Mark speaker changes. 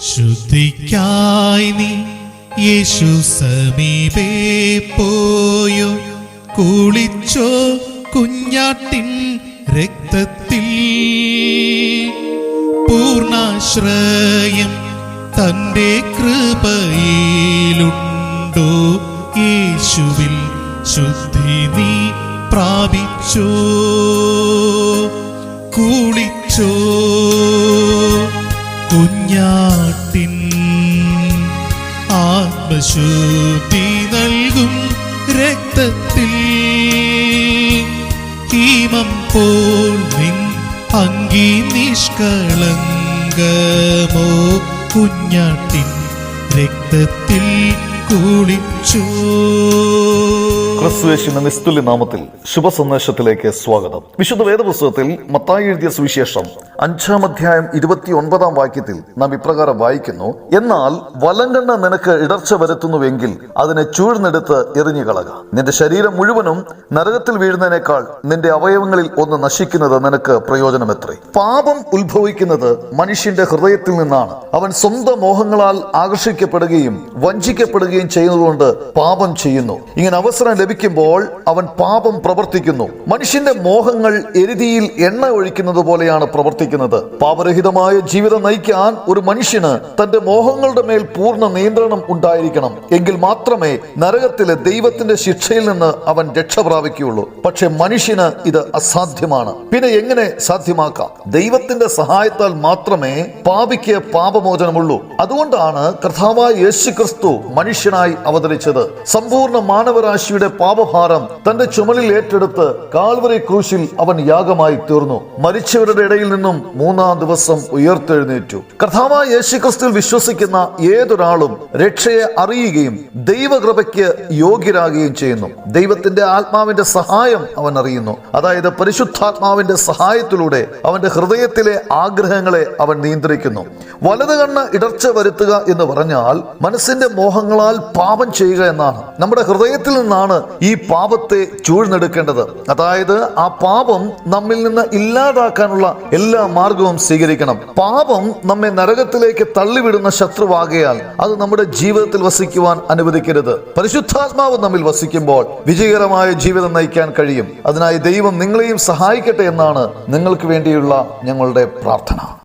Speaker 1: ശുദ്ധിക്കായി നീ യേശു സമീപേ പോയോ? കുളിച്ചോ കുഞ്ഞാട്ടിൻ രക്തത്തിൽ? പൂർണാശ്രയം തന്റെ കൃപയിലുണ്ടോ? യേശുവിൽ ശുദ്ധി നീ പ്രാപിച്ചോ? കുളിച്ചോ? കുഞ്ഞാട്ടിൻ ആത്മശുദ്ധി നൽകും രക്തത്തിൽ. ഹീമം പോൽ നിൻ അങ്കി നിഷ്കളങ്കമോ കുഞ്ഞാട്ടിൻ രക്തത്തിൽ കുളിച്ചോ.
Speaker 2: ക്രിസ്തുവേശുവിന്റെ നിസ്തുല്യ നാമത്തിൽ ശുഭ സന്ദേശത്തിലേക്ക് സ്വാഗതം. വിശുദ്ധ വേദപുസ്തകത്തിൽ മത്തായി എഴുതിയ സുവിശേഷം അഞ്ചാം അധ്യായം ഇരുപത്തി ഒൻപതാം വാക്യത്തിൽ നാം ഇപ്രകാരം വായിക്കുന്നു എന്നാൽ വലങ്കണ്ണ നിനക്ക് ഇടർച്ച വരുത്തുന്നുവെങ്കിൽ അതിനെ ചൂഴ്ന്നെടുത്ത് എറിഞ്ഞു കളക. നിന്റെ ശരീരം മുഴുവനും നരകത്തിൽ വീഴുന്നതിനേക്കാൾ നിന്റെ അവയവങ്ങളിൽ ഒന്ന് നശിക്കുന്നത് നിനക്ക് പ്രയോജനമെത്രേ. പാപം ഉത്ഭവിക്കുന്നത് മനുഷ്യന്റെ ഹൃദയത്തിൽ നിന്നാണ്. അവൻ സ്വന്തം മോഹങ്ങളാൽ ആകർഷിക്കപ്പെടുകയും വഞ്ചിക്കപ്പെടുകയും ചെയ്യുന്നതുകൊണ്ട് പാപം ചെയ്യുന്നു. ഇങ്ങനെ അവസരം ലഭിക്കുമ്പോൾ അവൻ പാപം പ്രവർത്തിക്കുന്നു. മനുഷ്യന്റെ മോഹങ്ങൾ എരുതിയിൽ എണ്ണ ഒഴിക്കുന്നത് പോലെയാണ് പ്രവർത്തിക്കുന്നത്. പാപരഹിതമായ ജീവിതം നയിക്കാൻ ഒരു മനുഷ്യന് തന്റെ മോഹങ്ങളുടെ മേൽ പൂർണ നിയന്ത്രണം ഉണ്ടായിരിക്കണം. എങ്കിൽ മാത്രമേ നരകത്തിലെ ദൈവത്തിന്റെ ശിക്ഷയിൽ നിന്ന് അവൻ രക്ഷ പ്രാപിക്കുകയുള്ളൂ. പക്ഷെ മനുഷ്യന് ഇത് അസാധ്യമാണ്. പിന്നെ എങ്ങനെ സാധ്യമാക്കാം? ദൈവത്തിന്റെ സഹായത്താൽ മാത്രമേ പാപിക്ക് പാപമോചനമുള്ളൂ. അതുകൊണ്ടാണ് കർത്താവായ യേശു ക്രിസ്തു മനുഷ്യനായി അവതരിച്ചത്. സമ്പൂർണ മാനവരാശിയുടെ പാപഭാരം തന്റെ ചുമലിൽ ഏറ്റെടുത്ത് കാൽവറി ക്രൂശിൽ അവൻ യാഗമായി തീർന്നു. മരിച്ചവരുടെ ഇടയിൽ നിന്നും മൂന്നാം ദിവസം ഉയർത്തെഴുന്നേറ്റു. കർത്താവായ യേശുക്രിസ്തുവിൽ വിശ്വസിക്കുന്ന ഏതൊരാളും രക്ഷയെ അറിയുകയും ദൈവകൃപയ്ക്ക് യോഗ്യരാകുകയും ചെയ്യുന്നു. ദൈവത്തിന്റെ ആത്മാവിന്റെ സഹായം അവൻ അറിയുന്നു. അതായത് പരിശുദ്ധാത്മാവിന്റെ സഹായത്തിലൂടെ അവന്റെ ഹൃദയത്തിലെ ആഗ്രഹങ്ങളെ അവൻ നിയന്ത്രിക്കുന്നു. വലത് കണ്ണ് ഇടർച്ച വരുത്തുക എന്ന് പറഞ്ഞാൽ മനസ്സിന്റെ മോഹങ്ങളാൽ പാപം ചെയ്യുക എന്നാണ്. നമ്മുടെ ഹൃദയത്തിൽ നിന്നാണ് ഈ പാപത്തെ ചൂഴ്ന്നെടുക്കേണ്ടത്. അതായത് ആ പാപം നമ്മിൽ നിന്ന് ഇല്ലാതാക്കാനുള്ള എല്ലാ മാർഗവും സ്വീകരിക്കണം. പാപം നമ്മെ നരകത്തിലേക്ക് തള്ളിവിടുന്ന ശത്രുവാകയാൽ അത് നമ്മുടെ ജീവിതത്തിൽ വസിക്കുവാൻ അനുവദിക്കരുത്. പരിശുദ്ധാത്മാവ് നമ്മിൽ വസിക്കുമ്പോൾ വിജയകരമായ ജീവിതം നയിക്കാൻ കഴിയും. അതിനായി ദൈവം നിങ്ങളെയും സഹായിക്കട്ടെ എന്നാണ് നിങ്ങൾക്ക് വേണ്ടിയുള്ള ഞങ്ങളുടെ പ്രാർത്ഥന.